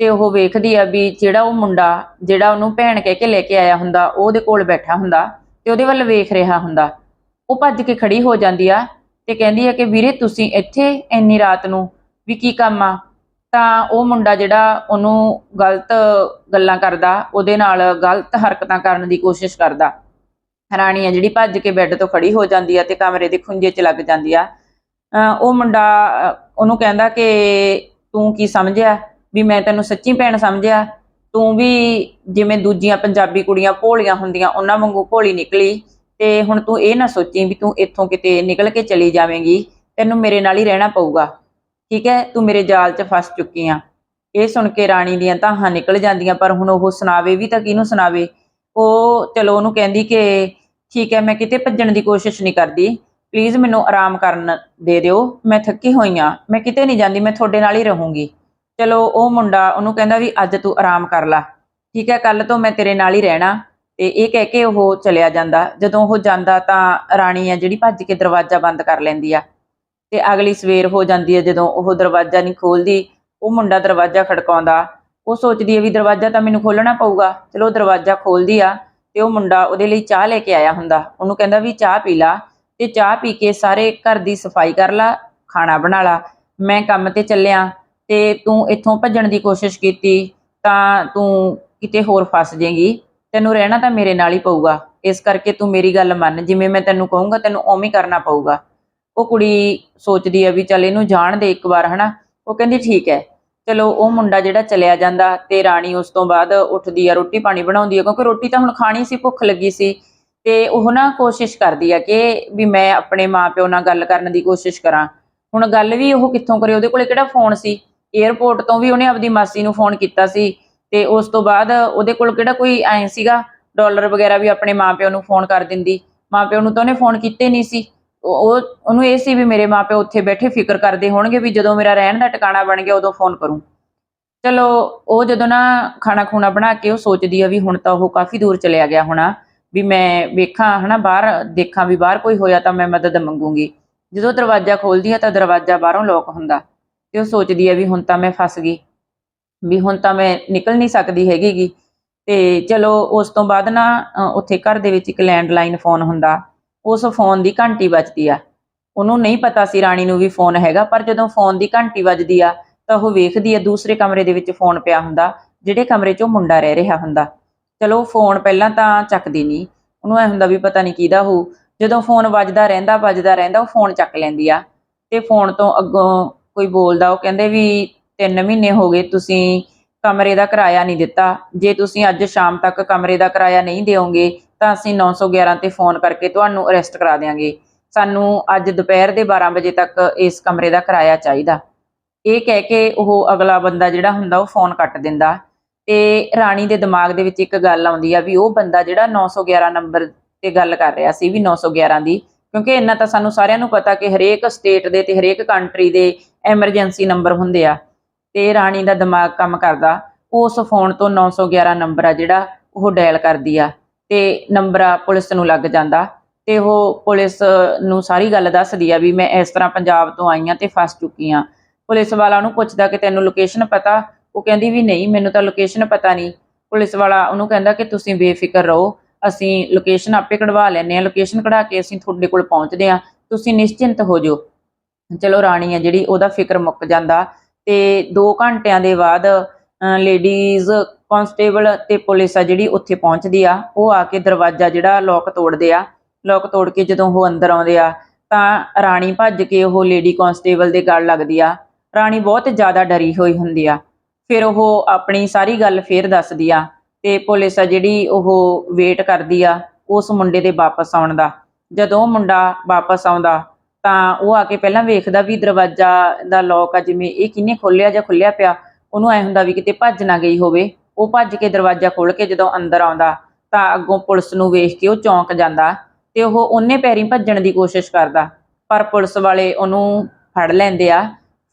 ਤੇ ਉਹ ਵੇਖਦੀ ਆ ਵੀ ਜਿਹੜਾ ਉਹ ਮੁੰਡਾ, ਜਿਹੜਾ ਉਹਨੂੰ ਭੈਣ ਕਹਿ ਕੇ ਲੈ ਕੇ ਆਇਆ ਹੁੰਦਾ ਉਹਦੇ ਕੋਲ ਬੈਠਾ ਹੁੰਦਾ ਤੇ ਉਹਦੇ ਵੱਲ ਵੇਖ ਰਿਹਾ ਹੁੰਦਾ। ਉਹ ਭੱਜ ਕੇ ਖੜੀ ਹੋ ਜਾਂਦੀ ਆ ਤੇ ਕਹਿੰਦੀ ਆ ਕਿ ਵੀਰੇ ਤੁਸੀਂ ਇੱਥੇ ਇੰਨੀ ਰਾਤ ਨੂੰ ਵੀ ਕੀ ਕੰਮ ਆ? ਤਾਂ ਉਹ ਮੁੰਡਾ ਜਿਹੜਾ ਉਹਨੂੰ ਗਲਤ ਗੱਲਾਂ ਕਰਦਾ, ਉਹਦੇ ਨਾਲ ਗਲਤ ਹਰਕਤਾਂ ਕਰਨ ਦੀ ਕੋਸ਼ਿਸ਼ ਕਰਦਾ। ਰਾਣੀ ਆ ਜਿਹੜੀ ਭੱਜ ਕੇ ਬੈੱਡ ਤੋਂ ਖੜੀ ਹੋ ਜਾਂਦੀ ਆ ਤੇ ਕਮਰੇ ਦੇ ਖੁੰਝੇ 'ਚ ਲੱਗ ਜਾਂਦੀ ਆ। ਉਹ ਮੁੰਡਾ ਉਹਨੂੰ ਕਹਿੰਦਾ ਕਿ ਤੂੰ ਕੀ ਸਮਝਿਆ? ਵੀ ਮੈਂ ਤੈਨੂੰ ਸੱਚੀ ਭੈਣ ਸਮਝਿਆ? ਤੂੰ ਵੀ ਜਿਵੇਂ ਦੂਜੀਆਂ ਪੰਜਾਬੀ ਕੁੜੀਆਂ ਭੋਲੀਆਂ ਹੁੰਦੀਆਂ, ਉਹਨਾਂ ਵਾਂਗੂ ਭੋਲੀ ਨਿਕਲੀ ਤੇ ਹੁਣ ਤੂੰ ਇਹ ਨਾ ਸੋਚੀ ਵੀ ਤੂੰ ਇੱਥੋਂ ਕਿਤੇ ਨਿਕਲ ਕੇ ਚਲੀ ਜਾਵੇਂਗੀ, ਤੈਨੂੰ ਮੇਰੇ ਨਾਲ ਹੀ ਰਹਿਣਾ ਪਊਗਾ। ਠੀਕ ਹੈ, ਤੂੰ ਮੇਰੇ ਜਾਲ 'ਚ ਫਸ ਚੁੱਕੀ ਆ। ਇਹ ਸੁਣ ਕੇ ਰਾਣੀ ਦੀਆਂ ਤਾਹਾਂ ਨਿਕਲ ਜਾਂਦੀਆਂ, ਪਰ ਹੁਣ ਉਹ ਸੁਣਾਵੇ ਵੀ ਤਾਂ ਕਿਹਨੂੰ ਸੁਣਾਵੇ? ਉਹ ਚਲੋ ਉਹਨੂੰ ਕਹਿੰਦੀ ਕਿ ਠੀਕ ਹੈ, ਮੈਂ ਕਿਤੇ ਭੱਜਣ ਦੀ ਕੋਸ਼ਿਸ਼ ਨਹੀਂ ਕਰਦੀ। ਪਲੀਜ਼ ਮੈਨੂੰ ਆਰਾਮ ਕਰਨ ਦੇ ਦਿਓ। ਮੈਂ ਥੱਕੀ ਹੋਈ ਆ। ਮੈਂ ਕਿਤੇ ਨਹੀਂ ਜਾਂਦੀ, ਮੈਂ ਤੁਹਾਡੇ ਨਾਲ ਹੀ ਰਹੂੰਗੀ। ਚਲੋ, ਉਹ ਮੁੰਡਾ ਉਹਨੂੰ ਕਹਿੰਦਾ ਵੀ ਅੱਜ ਤੂੰ ਆਰਾਮ ਕਰ ਲੈ। ਠੀਕ ਹੈ ਕੱਲ ਤੋਂ ਮੈਂ ਤੇਰੇ ਨਾਲ ਹੀ ਰਹਿਣਾ। ਤੇ ਇਹ ਕਹਿ ਕੇ ਉਹ ਚਲਿਆ ਜਾਂਦਾ। ਜਦੋਂ ਉਹ ਜਾਂਦਾ ਤਾਂ ਰਾਣੀ ਆ ਜਿਹੜੀ ਭੱਜ ਕੇ ਦਰਵਾਜ਼ਾ ਬੰਦ ਕਰ ਲੈਂਦੀ ਆ। ਤੇ ਅਗਲੀ ਸਵੇਰ ਹੋ ਜਾਂਦੀ ਹੈ ਜਦੋਂ ਉਹ ਦਰਵਾਜ਼ਾ ਨਹੀਂ ਖੋਲਦੀ, ਉਹ ਮੁੰਡਾ ਦਰਵਾਜ਼ਾ ਖੜਕਾਉਂਦਾ। ਉਹ ਸੋਚਦੀ ਹੈ ਵੀ ਦਰਵਾਜ਼ਾ ਤਾਂ ਮੈਨੂੰ ਖੋਲਣਾ ਪਊਗਾ। ਚਲੋ ਦਰਵਾਜ਼ਾ ਖੋਲਦੀ ਆ ਤੇ ਉਹ ਮੁੰਡਾ ਉਹਦੇ ਲਈ ਚਾਹ ਲੈ ਕੇ ਆਇਆ ਹੁੰਦਾ। ਉਹਨੂੰ ਕਹਿੰਦਾ ਵੀ ਚਾਹ ਪੀ ਲਾ ਤੇ ਚਾਹ ਪੀ ਕੇ ਸਾਰੇ ਘਰ ਦੀ ਸਫ਼ਾਈ ਕਰ ਲਾ, ਖਾਣਾ ਬਣਾ ਲਾ। ਮੈਂ ਕੰਮ ਤੇ ਚੱਲਿਆ ਤੇ ਤੂੰ ਇੱਥੋਂ ਭੱਜਣ ਦੀ ਕੋਸ਼ਿਸ਼ ਕੀਤੀ ਤਾਂ ਤੂੰ ਕਿਤੇ ਹੋਰ ਫਸ ਜਾਏਗੀ। ਤੈਨੂੰ ਰਹਿਣਾ ਤਾਂ ਮੇਰੇ ਨਾਲ ਹੀ ਪਊਗਾ। ਇਸ ਕਰਕੇ ਤੂੰ ਮੇਰੀ ਗੱਲ ਮੰਨ। ਜਿਵੇਂ ਮੈਂ ਤੈਨੂੰ ਕਹੂੰਗਾ, ਤੈਨੂੰ ਉਵੇਂ ਕਰਨਾ ਪਊਗਾ। ਉਹ ਕੁੜੀ ਸੋਚਦੀ ਹੈ ਵੀ ਚੱਲ ਇਹਨੂੰ ਜਾਣ ਦੇ ਇੱਕ ਵਾਰ, ਹਨਾ? ਉਹ ਕਹਿੰਦੀ ਠੀਕ ਹੈ ਚਲੋ, ਉਹ ਮੁੰਡਾ ਜਿਹੜਾ ਚਲਿਆ ਜਾਂਦਾ ਤੇ ਰਾਣੀ ਉਸ ਤੋਂ ਬਾਅਦ ਉੱਠਦੀ ਆ, ਰੋਟੀ ਪਾਣੀ ਬਣਾਉਂਦੀ ਆ, ਕਿਉਂਕਿ ਰੋਟੀ ਤਾਂ ਹੁਣ ਖਾਣੀ ਸੀ, ਭੁੱਖ ਲੱਗੀ ਸੀ। ਤੇ ਉਹ ਨਾ ਕੋਸ਼ਿਸ਼ ਕਰਦੀ ਆ ਕਿ ਵੀ ਮੈਂ ਆਪਣੇ ਮਾਪਿਓ ਨਾਲ ਗੱਲ ਕਰਨ ਦੀ ਕੋਸ਼ਿਸ਼ ਕਰਾਂ। ਹੁਣ ਗੱਲ ਵੀ ਉਹ ਕਿੱਥੋਂ ਕਰੇ? ਉਹਦੇ ਕੋਲੇ ਕਿਹੜਾ ਫੋਨ ਸੀ? 에ਅਰਪੋਰਟ ਤੋਂ ਵੀ ਉਹਨੇ ਆਪਦੀ ਮਾਸੀ ਨੂੰ ਫੋਨ ਕੀਤਾ ਸੀ। ਤੇ ਉਸ ਤੋਂ ਬਾਅਦ ਉਹਦੇ ਕੋਲ ਕਿਹੜਾ ਕੋਈ ਐ ਸੀਗਾ, ਡਾਲਰ ਵਗੈਰਾ ਵੀ ਆਪਣੇ ਮਾਪਿਓ ਨੂੰ ਫੋਨ ਕਰ ਦਿੰਦੀ। ਮਾਪਿਓ ਨੂੰ ਤਾਂ ਉਹਨੇ ਫੋਨ ਕੀਤੇ ਨਹੀਂ ਸੀ। ਉਹ ਉਹਨੂੰ ਇਹ ਸੀ ਵੀ ਮੇਰੇ ਮਾਪਿਓ ਉੱਥੇ ਬੈਠੇ ਫਿਕਰ ਕਰਦੇ ਹੋਣਗੇ ਵੀ ਜਦੋਂ ਮੇਰਾ ਰਹਿਣ ਦਾ ਟਿਕਾਣਾ ਬਣ ਗਿਆ ਉਦੋਂ ਫੋਨ ਕਰੂੰ। ਚਲੋ, ਉਹ ਜਦੋਂ ਨਾ ਖਾਣਾ ਖੂਣਾ ਬਣਾ ਕੇ ਉਹ ਸੋਚਦੀ ਆ ਵੀ ਹੁਣ ਤਾਂ ਉਹ ਕਾਫੀ ਦੂਰ ਚਲਿਆ ਗਿਆ ਹੋਣਾ, ਵੀ ਮੈਂ ਵੇਖਾਂ, ਹਨਾ, ਬਾਹਰ ਦੇਖਾਂ ਵੀ ਬਾਹਰ ਕੋਈ ਹੋਇਆ ਤਾਂ ਮੈਂ ਮਦਦ ਮੰਗੂੰਗੀ। ਜਦੋਂ ਦਰਵਾਜ਼ਾ ਖੋਲਦੀ ਆ ਤਾਂ ਦਰਵਾਜ਼ਾ ਬਾਹਰੋਂ ਲੋਕ ਹੁੰਦਾ ਤੇ ਉਹ ਸੋਚਦੀ ਆ ਵੀ ਹੁਣ ਤਾਂ ਮੈਂ ਫਸ ਗਈ, ਵੀ ਹੁਣ ਤਾਂ ਮੈਂ ਨਿਕਲ ਨਹੀਂ ਸਕਦੀ ਹੈਗੀਗੀ। ਤੇ ਚਲੋ, ਉਸ ਤੋਂ ਬਾਅਦ ਨਾ ਉੱਥੇ ਘਰ ਦੇ ਵਿੱਚ ਇੱਕ ਲੈਂਡਲਾਈਨ ਫੋਨ ਹੁੰਦਾ। ਉਸ ਫੋਨ ਦੀ ਘੰਟੀ ਵੱਜਦੀ ਆ। ਉਹਨੂੰ ਨਹੀਂ ਪਤਾ ਸੀ ਰਾਣੀ ਨੂੰ ਵੀ ਫੋਨ ਹੈਗਾ, ਪਰ ਜਦੋਂ ਫੋਨ ਦੀ ਘੰਟੀ ਵੱਜਦੀ ਆ, ਤਾਂ ਉਹ ਵੇਖਦੀ ਆ ਦੂਸਰੇ ਕਮਰੇ ਦੇ ਵਿੱਚ ਫੋਨ ਪਿਆ ਹੁੰਦਾ, ਜਿਹੜੇ ਕਮਰੇ 'ਚ ਉਹ ਮੁੰਡਾ ਰਹਿ ਰਿਹਾ ਹੁੰਦਾ। ਚਲੋ, ਫੋਨ ਪਹਿਲਾਂ ਤਾਂ ਚੱਕਦੀ ਨਹੀਂ। ਉਹਨੂੰ ਐ ਹੁੰਦਾ ਵੀ ਪਤਾ ਨਹੀਂ ਕਿਹਦਾ ਹੋ ਜਦੋਂ ਫੋਨ ਵੱਜਦਾ ਰਹਿੰਦਾ ਵੱਜਦਾ ਰਹਿੰਦਾ, ਉਹ ਫੋਨ ਚੱਕ ਲੈਂਦੀ ਆ। ਤੇ ਫੋਨ ਤੋਂ ਅੱਗੋਂ ਕੋਈ ਬੋਲਦਾ, ਉਹ ਕਹਿੰਦੇ ਵੀ 3 ਮਹੀਨੇ ਹੋ ਗਏ, ਤੁਸੀਂ ਕਮਰੇ ਦਾ ਕਿਰਾਇਆ ਨਹੀਂ ਦਿੱਤਾ। ਜੇ ਤੁਸੀਂ ਅੱਜ ਸ਼ਾਮ ਤੱਕ ਕਮਰੇ ਦਾ ਕਿਰਾਇਆ ਨਹੀਂ ਦਿਓਗੇ ਤਾਂ ਅਸੀਂ 911 ਤੇ ਫੋਨ ਕਰਕੇ ਤੁਹਾਨੂੰ ਅਰੈਸਟ ਕਰਾ ਦੇਵਾਂਗੇ ਸਾਨੂੰ ਅੱਜ ਦੁਪਹਿਰ ਦੇ 12 ਵਜੇ ਤੱਕ ਇਸ ਕਮਰੇ ਦਾ ਕਿਰਾਇਆ ਚਾਹੀਦਾ। ਇਹ ਕਹਿ ਕੇ ਉਹ ਅਗਲਾ ਬੰਦਾ ਜਿਹੜਾ ਹੁੰਦਾ ਉਹ ਫੋਨ ਕੱਟ ਦਿੰਦਾ। ਤੇ ਰਾਣੀ ਦੇ ਦਿਮਾਗ ਦੇ ਵਿੱਚ ਇੱਕ ਗੱਲ ਆਉਂਦੀ ਆ ਵੀ ਉਹ ਬੰਦਾ ਜਿਹੜਾ 911 ਨੰਬਰ ਤੇ ਗੱਲ ਕਰ ਰਿਹਾ ਸੀ ਵੀ 911 ਦੀ, ਕਿਉਂਕਿ ਇੰਨਾ ਤਾਂ ਸਾਨੂੰ ਸਾਰਿਆਂ ਨੂੰ ਪਤਾ ਕਿ ਹਰੇਕ ਸਟੇਟ ਦੇ ਤੇ ਹਰੇਕ ਕੰਟਰੀ ਦੇ ਐਮਰਜੈਂਸੀ ਨੰਬਰ ਹੁੰਦੇ ਆ। ਤੇ ਰਾਣੀ ਦਾ ਦਿਮਾਗ ਕੰਮ ਕਰਦਾ, ਉਸ ਫੋਨ ਤੋਂ 911 ਨੰਬਰ ਆ ਜਿਹੜਾ ਉਹ ਡਾਇਲ ਕਰਦੀ ਆ। ਤੇ ਨੰਬਰ ਪੁਲਿਸ ਨੂੰ ਲੱਗ ਜਾਂਦਾ। ਤੇ ਉਹ ਪੁਲਿਸ ਨੂੰ ਸਾਰੀ ਗੱਲ ਦੱਸਦੀ ਆ ਵੀ ਮੈਂ ਇਸ ਤਰ੍ਹਾਂ ਪੰਜਾਬ ਤੋਂ ਆਈ ਆ ਤੇ ਫਸ ਚੁੱਕੀ ਆ। ਪੁਲਿਸ ਵਾਲਾ ਉਹਨੂੰ ਪੁੱਛਦਾ ਕਿ ਤੈਨੂੰ ਲੋਕੇਸ਼ਨ ਪਤਾ? ਉਹ ਕਹਿੰਦੀ ਵੀ ਨਹੀਂ, ਮੈਨੂੰ ਤਾਂ ਲੋਕੇਸ਼ਨ ਪਤਾ ਨਹੀਂ। ਪੁਲਿਸ ਵਾਲਾ ਉਹਨੂੰ ਕਹਿੰਦਾ ਕਿ ਤੁਸੀਂ ਬੇਫਿਕਰ ਰਹੋ। ਅਸੀਂ ਲੋਕੇਸ਼ਨ ਆਪੇ ਕਢਵਾ ਲੈਨੇ ਆ। ਲੋਕੇਸ਼ਨ ਕਢਾ ਕੇ ਅਸੀਂ ਤੁਹਾਡੇ ਕੋਲ ਪਹੁੰਚਦੇ ਆ। ਤੁਸੀਂ ਨਿਸ਼ਚਿੰਤ ਹੋ ਜਾਓ। ਚਲੋ ਰਾਣੀ ਆ ਜਿਹੜੀ, ਉਹਦਾ ਫਿਕਰ ਮੁੱਕ ਜਾਂਦਾ। ਤੇ 2 ਘੰਟਿਆਂ ਦੇ ਬਾਅਦ ਲੇਡੀਜ਼ ਕਨਸਟੇਬਲ ਤੇ ਪੁਲਿਸ ਆ ਜਿਹੜੀ ਉੱਥੇ ਪਹੁੰਚਦੀ ਆ, ਉਹ ਆ ਕੇ ਦਰਵਾਜ਼ਾ ਜਿਹੜਾ ਲੋਕ ਤੋੜਦੇ ਆ। ਲੋਕ ਤੋੜ ਕੇ ਜਦੋਂ ਉਹ ਅੰਦਰ ਆਉਂਦੇ ਆ, ਤਾਂ ਰਾਣੀ ਭੱਜ ਕੇ ਉਹ ਲੇਡੀ ਕਨਸਟੇਬਲ ਦੇ ਗੱਲ ਲੱਗਦੀ ਆ। ਰਾਣੀ ਬਹੁਤ ਜ਼ਿਆਦਾ ਡਰੀ ਹੋਈ ਹੁੰਦੀ ਆ। ਫਿਰ ਉਹ ਆਪਣੀ ਸਾਰੀ ਗੱਲ ਫੇਰ ਦੱਸਦੀ ਆ ਤੇ ਪੁਲਿਸ ਆ ਜਿਹੜੀ ਉਹ ਵੇਟ ਕਰਦੀ ਆ ਉਸ ਮੁੰਡੇ ਦੇ ਵਾਪਸ ਆਉਣ ਦਾ। ਜਦੋਂ ਉਹ ਮੁੰਡਾ ਵਾਪਸ ਆਉਂਦਾ, ਤਾਂ ਉਹ ਆ ਕੇ ਪਹਿਲਾਂ ਵੇਖਦਾ ਵੀ ਦਰਵਾਜ਼ਾ ਦਾ ਲੋਕ ਆ, ਜਿਵੇਂ ਇਹ ਕਿੰਨੇ ਖੋਲਿਆ ਜਾਂ ਖੁੱਲਿਆ ਪਿਆ, ਉਹਨੂੰ ਐ ਹੁੰਦਾ ਵੀ ਕਿਤੇ ਭੱਜ ਨਾ ਗਈ ਹੋਵੇ। ਉਹ ਭੱਜ ਕੇ ਦਰਵਾਜ਼ਾ ਖੋਲ ਕੇ ਜਦੋਂ ਅੰਦਰ ਆਉਂਦਾ ਤਾਂ ਅੱਗੋਂ ਪੁਲਿਸ ਨੂੰ ਵੇਖ ਕੇ ਉਹ ਚੌਂਕ ਜਾਂਦਾ ਤੇ ਉਹ ਉਹਨੇ ਪੈਰੀਂ ਭੱਜਣ ਦੀ ਕੋਸ਼ਿਸ਼ ਕਰਦਾ, ਪਰ ਪੁਲਿਸ ਵਾਲੇ ਉਹਨੂੰ ਫੜ ਲੈਂਦੇ ਆ।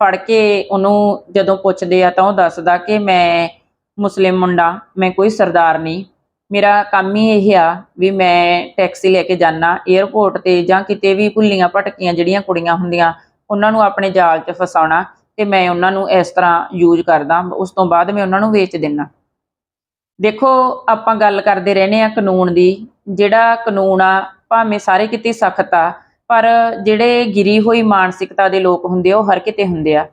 ਫੜ ਕੇ ਉਹਨੂੰ ਜਦੋਂ ਪੁੱਛਦੇ ਆ ਤਾਂ ਉਹ ਦੱਸਦਾ ਕਿ ਮੈਂ ਮੁਸਲਿਮ ਮੁੰਡਾ, ਮੈਂ ਕੋਈ ਸਰਦਾਰ ਨਹੀਂ। ਮੇਰਾ ਕੰਮ ਹੀ ਇਹ ਆ ਵੀ ਮੈਂ ਟੈਕਸੀ ਲੈ ਕੇ ਜਾਣਾ 에ਅਰਪੋਰਟ ਤੇ ਜਾਂ ਕਿਤੇ ਵੀ ਭੁੱਲੀਆਂ ਭਟਕੀਆਂ ਜਿਹੜੀਆਂ ਕੁੜੀਆਂ ਹੁੰਦੀਆਂ, ਉਹਨਾਂ ਨੂੰ ਆਪਣੇ ਜਾਲ 'ਚ ਫਸਾਉਣਾ ਤੇ ਮੈਂ ਉਹਨਾਂ ਨੂੰ ਇਸ ਤਰ੍ਹਾਂ ਯੂਜ਼ ਕਰਦਾ। ਉਸ ਤੋਂ ਬਾਅਦ ਮੈਂ ਉਹਨਾਂ ਨੂੰ ਵੇਚ ਦਿੰਦਾ। ਦੇਖੋ, ਆਪਾਂ ਗੱਲ ਕਰਦੇ ਰਹਿੰਦੇ ਆ ਕਾਨੂੰਨ ਦੀ, ਜਿਹੜਾ ਕਾਨੂੰਨ ਆ, ਭਾਵੇਂ ਸਾਰੇ ਕਿਤੇ ਸਖਤ ਆ, ਪਰ ਜਿਹੜੇ ਗਿਰੀ ਹੋਈ ਮਾਨਸਿਕਤਾ ਦੇ ਲੋਕ ਹੁੰਦੇ ਆ, ਉਹ ਹਰ ਕਿਤੇ ਹੁੰਦੇ ਆ।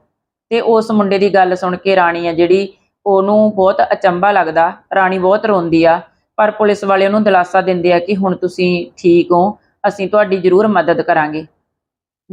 ਤੇ ਉਸ ਮੁੰਡੇ ਦੀ ਗੱਲ ਸੁਣ ਕੇ ਰਾਣੀ ਆ ਜਿਹੜੀ, ਉਹਨੂੰ ਬਹੁਤ ਅਚੰਭਾ ਲੱਗਦਾ, ਰਾਣੀ ਬਹੁਤ ਰੋਂਦੀ ਆ, ਪਰ ਪੁਲਿਸ ਵਾਲੇ ਉਹਨੂੰ ਦਿਲਾਸਾ ਦਿੰਦੇ ਆ ਕਿ ਹੁਣ ਤੁਸੀਂ ਠੀਕ ਹੋ, ਅਸੀਂ ਤੁਹਾਡੀ ਜ਼ਰੂਰ ਮਦਦ ਕਰਾਂਗੇ।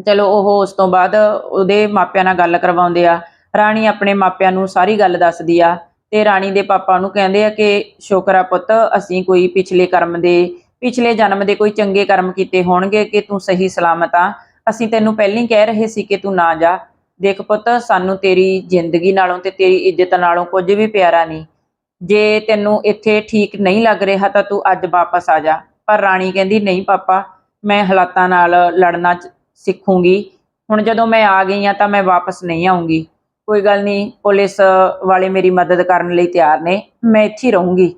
ਚਲੋ, ਉਹ ਉਸ ਤੋਂ ਬਾਅਦ ਉਹਦੇ ਮਾਪਿਆਂ ਨਾਲ ਗੱਲ ਕਰਵਾਉਂਦੇ ਆ, ਰਾਣੀ ਆਪਣੇ ਮਾਪਿਆਂ ਨੂੰ ਸਾਰੀ ਗੱਲ ਦੱਸਦੀ ਆ ਤੇ ਰਾਣੀ ਦੇ ਪਾਪਾ ਨੂੰ ਕਹਿੰਦੇ ਆ ਕਿ ਸ਼ੁਕਰ ਆ ਪੁੱਤ, ਅਸੀਂ ਕੋਈ ਪਿਛਲੇ ਕਰਮ ਦੇ, ਪਿਛਲੇ ਜਨਮ ਦੇ ਕੋਈ ਚੰਗੇ ਕਰਮ ਕੀਤੇ ਹੋਣਗੇ ਕਿ ਤੂੰ ਸਹੀ ਸਲਾਮਤ ਆ? ਅਸੀਂ ਤੈਨੂੰ ਪਹਿਲਾਂ ਹੀ ਕਹਿ ਰਹੇ ਸੀ ਕਿ ਤੂੰ ਨਾ ਜਾ। ਦੇਖ ਪੁੱਤ, ਸਾਨੂੰ ਤੇਰੀ ਜ਼ਿੰਦਗੀ ਨਾਲੋਂ ਤੇ ਤੇਰੀ ਇੱਜ਼ਤ ਨਾਲੋਂ ਕੁਝ ਵੀ ਪਿਆਰਾ ਨਹੀਂ। ਜੇ ਤੈਨੂੰ ਇੱਥੇ ਠੀਕ ਨਹੀਂ ਲੱਗ ਰਿਹਾ ਤਾਂ ਤੂੰ ਅੱਜ ਵਾਪਸ ਆ ਜਾ। ਪਰ ਰਾਣੀ ਕਹਿੰਦੀ, ਨਹੀਂ ਪਾਪਾ, ਮੈਂ ਹਾਲਾਤਾਂ ਨਾਲ ਲੜਨਾ ਸਿੱਖੂਗੀ। ਹੁਣ ਜਦੋਂ ਮੈਂ ਆ ਗਈ ਆ ਤਾਂ ਮੈਂ ਵਾਪਸ ਨਹੀਂ ਆਉਂਗੀ। ਕੋਈ ਗੱਲ ਨਹੀਂ ਪੁਲਿਸ ਵਾਲੇ ਮੇਰੀ ਮਦਦ ਕਰਨ ਲਈ ਤਿਆਰ ਨੇ ਮੈਂ ਇੱਥੇ ਰਹੂੰਗੀ।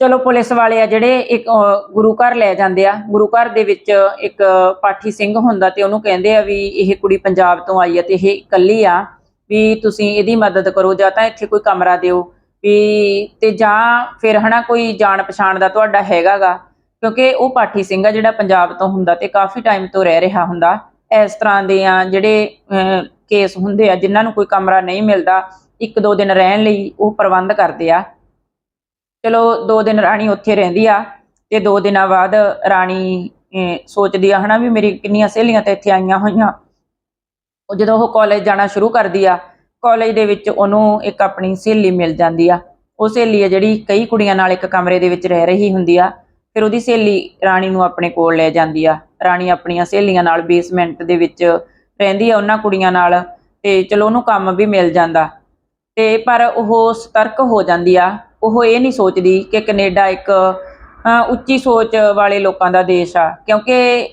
ਚਲੋ ਪੁਲਿਸ ਵਾਲੇ ਆ ਜਿਹੜੇ ਇੱਕ ਗੁਰੂ ਘਰ ਲੈ ਜਾਂਦੇ ਆ। ਗੁਰੂ ਘਰ ਦੇ ਵਿੱਚ ਇੱਕ ਪਾਠੀ ਸਿੰਘ ਹੁੰਦਾ ਤੇ ਉਹਨੂੰ ਕਹਿੰਦੇ ਆ ਵੀ ਇਹ ਕੁੜੀ ਪੰਜਾਬ ਤੋਂ ਆਈ ਆ ਤੇ ਇਹ ਇਕੱਲੀ ਆ ਵੀ ਤੁਸੀਂ ਇਹਦੀ ਮਦਦ ਕਰੋ ਜਾਂ ਤਾਂ ਇੱਥੇ ਕੋਈ ਕਮਰਾ ਦਿਓ ਵੀ ਤੇ ਜਾਂ ਫਿਰ ਹਨਾ ਕੋਈ ਜਾਣ ਪਛਾਣ ਦਾ ਤੁਹਾਡਾ ਹੈਗਾਗਾ ਕਿਉਂਕਿ ਉਹ ਪਾਠੀ ਸਿੰਘ ਆ ਜਿਹੜਾ ਪੰਜਾਬ ਤੋਂ ਹੁੰਦਾ ਤੇ ਕਾਫੀ ਟਾਈਮ ਤੋਂ ਰਹਿ ਰਿਹਾ ਹੁੰਦਾ। ਇਸ ਤਰ੍ਹਾਂ ਦੇ ਆ ਜਿਹੜੇ ਅਹ, ਕੇਸ ਹੁੰਦੇ ਆ, ਜਿਨ੍ਹਾਂ ਨੂੰ ਕੋਈ ਕਮਰਾ ਨਹੀਂ ਮਿਲਦਾ, ਇੱਕ ਦੋ ਦਿਨ ਰਹਿਣ ਲਈ ਉਹ ਪ੍ਰਬੰਧ ਕਰਦੇ ਆ। ਚਲੋ, ਦੋ ਦਿਨ ਰਾਣੀ ਉੱਥੇ ਰਹਿੰਦੀ ਆ ਤੇ ਦੋ ਦਿਨਾਂ ਬਾਅਦ ਰਾਣੀ ਸੋਚਦੀ ਆ, ਹਨਾ ਵੀ ਮੇਰੀ ਕਿੰਨੀਆਂ ਸਹੇਲੀਆਂ ਤਾਂ ਇੱਥੇ ਆਈਆਂ ਹੋਈਆਂ। ਉਹ ਜਦੋਂ ਉਹ ਕਾਲਜ ਜਾਣਾ ਸ਼ੁਰੂ ਕਰਦੀ ਆ ਕਾਲਜ ਦੇ ਵਿੱਚ ਉਹਨੂੰ ਇੱਕ ਆਪਣੀ ਸਹੇਲੀ ਮਿਲ ਜਾਂਦੀ ਆ। ਉਹ ਸਹੇਲੀ ਆ ਜਿਹੜੀ ਕਈ ਕੁੜੀਆਂ ਨਾਲ ਇੱਕ ਕਮਰੇ ਦੇ ਵਿੱਚ ਰਹਿ ਰਹੀ ਹੁੰਦੀ ਆ। ਫਿਰ ਉਹਦੀ ਸਹੇਲੀ ਰਾਣੀ ਨੂੰ ਆਪਣੇ ਕੋਲ ਲੈ ਜਾਂਦੀ ਆ। ਰਾਣੀ ਆਪਣੀਆਂ ਸਹੇਲੀਆਂ ਨਾਲ ਬੇਸਮੈਂਟ ਦੇ ਵਿੱਚ ਰਹਿੰਦੀ ਆ ਉਹਨਾਂ ਕੁੜੀਆਂ ਨਾਲ ਤੇ ਚਲੋ ਉਹਨੂੰ ਕੰਮ ਵੀ ਮਿਲ ਜਾਂਦਾ। ਤੇ ਪਰ ਉਹ ਸਤਰਕ ਹੋ ਜਾਂਦੀ ਆ। ਉਹ ਇਹ ਨਹੀਂ ਸੋਚਦੀ ਕਿ ਕੈਨੇਡਾ ਇੱਕ ਉੱਚੀ ਸੋਚ ਵਾਲੇ ਲੋਕਾਂ ਦਾ ਦੇਸ਼ ਆ। ਕਿਉਂਕਿ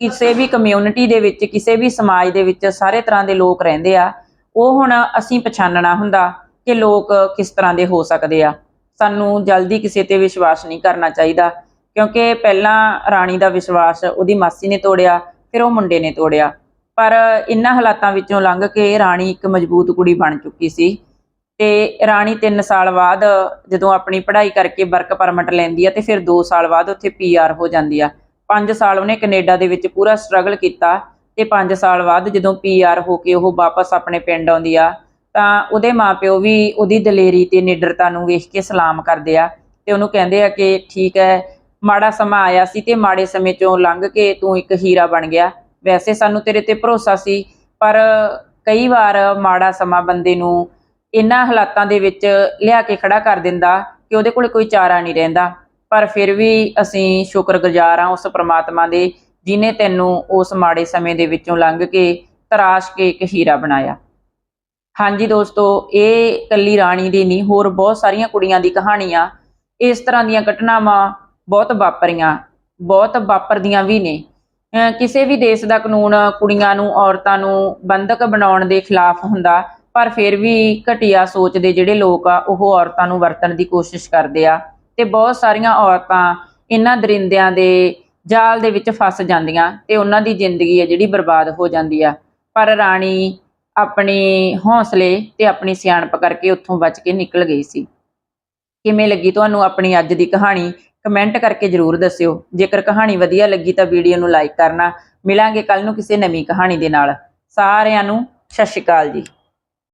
ਕਿਸੇ ਵੀ ਕਮਿਊਨਿਟੀ ਦੇ ਵਿੱਚ, ਕਿਸੇ ਵੀ ਸਮਾਜ ਦੇ ਵਿੱਚ ਸਾਰੇ ਤਰ੍ਹਾਂ ਦੇ ਲੋਕ ਰਹਿੰਦੇ ਆ। ਉਹ ਹੁਣ ਅਸੀਂ ਪਛਾਣਨਾ ਹੁੰਦਾ ਕਿ ਲੋਕ ਕਿਸ ਤਰ੍ਹਾਂ ਦੇ ਹੋ ਸਕਦੇ ਆ। ਸਾਨੂੰ ਜਲਦੀ ਕਿਸੇ ਤੇ ਵਿਸ਼ਵਾਸ ਨਹੀਂ ਕਰਨਾ ਚਾਹੀਦਾ। ਕਿਉਂਕਿ ਪਹਿਲਾਂ ਰਾਣੀ ਦਾ ਵਿਸ਼ਵਾਸ ਉਹਦੀ ਮਾਸੀ ਨੇ ਤੋੜਿਆ, ਫਿਰ ਉਹ ਮੁੰਡੇ ਨੇ ਤੋੜਿਆ। ਪਰ ਇਨ੍ਹਾਂ ਹਾਲਾਤਾਂ ਵਿੱਚੋਂ ਲੰਘ ਕੇ ਰਾਣੀ ਇੱਕ ਮਜ਼ਬੂਤ ਕੁੜੀ ਬਣ ਚੁੱਕੀ ਸੀ। ਤੇ ਰਾਣੀ 3 ਸਾਲ ਬਾਅਦ ਜਦੋਂ ਆਪਣੀ ਪੜ੍ਹਾਈ ਕਰਕੇ ਵਰਕ ਪਰਮਿਟ ਲੈਂਦੀ ਆ ਤੇ ਫਿਰ 2 ਸਾਲ ਬਾਅਦ ਉੱਥੇ ਪੀਆਰ ਹੋ ਜਾਂਦੀ ਆ। 5 ਸਾਲ ਉਹਨੇ ਕੈਨੇਡਾ ਦੇ ਵਿੱਚ ਪੂਰਾ ਸਟਰਗਲ ਕੀਤਾ ਤੇ 5 ਸਾਲ ਬਾਅਦ ਜਦੋਂ ਪੀਆਰ ਹੋ ਕੇ ਉਹ ਵਾਪਸ ਆਪਣੇ ਪਿੰਡ ਆਉਂਦੀ ਆ, ਤਾਂ ਉਹਦੇ ਮਾਪਿਓ ਵੀ ਉਹਦੀ ਦਲੇਰੀ ਤੇ ਨਿਡਰਤਾ ਨੂੰ ਵੇਖ ਕੇ ਸਲਾਮ ਕਰਦੇ ਆ ਤੇ ਉਹਨੂੰ ਕਹਿੰਦੇ ਆ ਕਿ ਠੀਕ ਹੈ, ਮਾੜਾ ਸਮਾਂ ਆਇਆ ਸੀ ਤੇ ਮਾੜੇ ਸਮੇਂ ਚੋਂ ਲੰਘ ਕੇ ਤੂੰ ਇੱਕ ਹੀਰਾ ਬਣ ਗਿਆ। ਵੈਸੇ ਸਾਨੂੰ ਤੇਰੇ ਤੇ ਭਰੋਸਾ ਸੀ, ਪਰ ਕਈ ਵਾਰ ਮਾੜਾ ਸਮਾਂ ਬੰਦੇ ਨੂੰ ਇਹਨਾਂ ਹਾਲਾਤਾਂ ਦੇ ਵਿੱਚ ਲਿਆ ਕੇ ਖੜਾ ਕਰ ਦਿੰਦਾ ਕਿ ਉਹਦੇ ਕੋਲ ਕੋਈ ਚਾਰਾ ਨਹੀਂ ਰਹਿੰਦਾ। ਪਰ ਫਿਰ ਵੀ ਅਸੀਂ ਸ਼ੁਕਰਗੁਜ਼ਾਰ ਹਾਂ ਉਸ ਪ੍ਰਮਾਤਮਾ ਦੇ, ਜਿਨੇ ਤੈਨੂੰ ਉਸ ਮਾੜੇ ਸਮੇਂ ਦੇ ਵਿੱਚੋਂ ਲੰਘ ਕੇ ਤਰਾਸ਼ ਕੇ ਇੱਕ ਹੀਰਾ ਬਣਾਇਆ। ਹਾਂਜੀ ਦੋਸਤੋ, ਇਹ ਕੱਲੀ ਰਾਣੀ ਦੀ ਨਹੀਂ, ਹੋਰ ਬਹੁਤ ਸਾਰੀਆਂ ਕੁੜੀਆਂ ਦੀ ਕਹਾਣੀਆਂ। ਇਸ ਤਰ੍ਹਾਂ ਦੀਆਂ ਘਟਨਾਵਾਂ ਬਹੁਤ ਵਾਪਰੀਆਂ, ਬਹੁਤ ਵਾਪਰਦੀਆਂ ਵੀ ਨੇ। ਕਿਸੇ ਵੀ ਦੇਸ਼ ਦਾ ਕਾਨੂੰਨ ਕੁੜੀਆਂ ਨੂੰ, ਔਰਤਾਂ ਨੂੰ ਬੰਧਕ ਬਣਾਉਣ ਦੇ ਖਿਲਾਫ ਹੁੰਦਾ, ਪਰ ਫਿਰ ਵੀ ਘਟੀਆ ਸੋਚ ਦੇ ਜਿਹੜੇ ਲੋਕ ਆ, ਉਹ ਔਰਤਾਂ ਨੂੰ ਵਰਤਣ ਦੀ ਕੋਸ਼ਿਸ਼ ਕਰਦੇ ਆ। ਤੇ ਬਹੁਤ ਸਾਰੀਆਂ ਔਰਤਾਂ ਇਹਨਾਂ ਦਰਿੰਦਿਆਂ ਦੇ ਜਾਲ ਦੇ ਵਿੱਚ ਫਸ ਜਾਂਦੀਆਂ ਤੇ ਉਹਨਾਂ ਦੀ ਜ਼ਿੰਦਗੀ ਹੈ ਜਿਹੜੀ ਬਰਬਾਦ ਹੋ ਜਾਂਦੀ ਆ। ਪਰ ਰਾਣੀ ਆਪਣੇ ਹੌਸਲੇ ਤੇ ਆਪਣੀ ਸਿਆਣਪ ਕਰਕੇ ਉੱਥੋਂ ਬਚ ਕੇ ਨਿਕਲ ਗਈ ਸੀ। ਕਿਵੇਂ ਲੱਗੀ ਤੁਹਾਨੂੰ ਆਪਣੀ ਅੱਜ ਦੀ ਕਹਾਣੀ? ਕਮੈਂਟ ਕਰਕੇ ਜਰੂਰ ਦੱਸਿਓ। ਜੇਕਰ ਕਹਾਣੀ ਵਧੀਆ ਲੱਗੀ ਤਾਂ ਵੀਡੀਓ ਨੂੰ ਲਾਈਕ ਕਰਨਾ। ਮਿਲਾਂਗੇ ਕੱਲ ਨੂੰ ਕਿਸੇ ਨਵੀਂ ਕਹਾਣੀ ਦੇ ਨਾਲ। ਸਾਰਿਆਂ ਨੂੰ ਸਤਿ ਸ਼੍ਰੀ ਅਕਾਲ ਜੀ।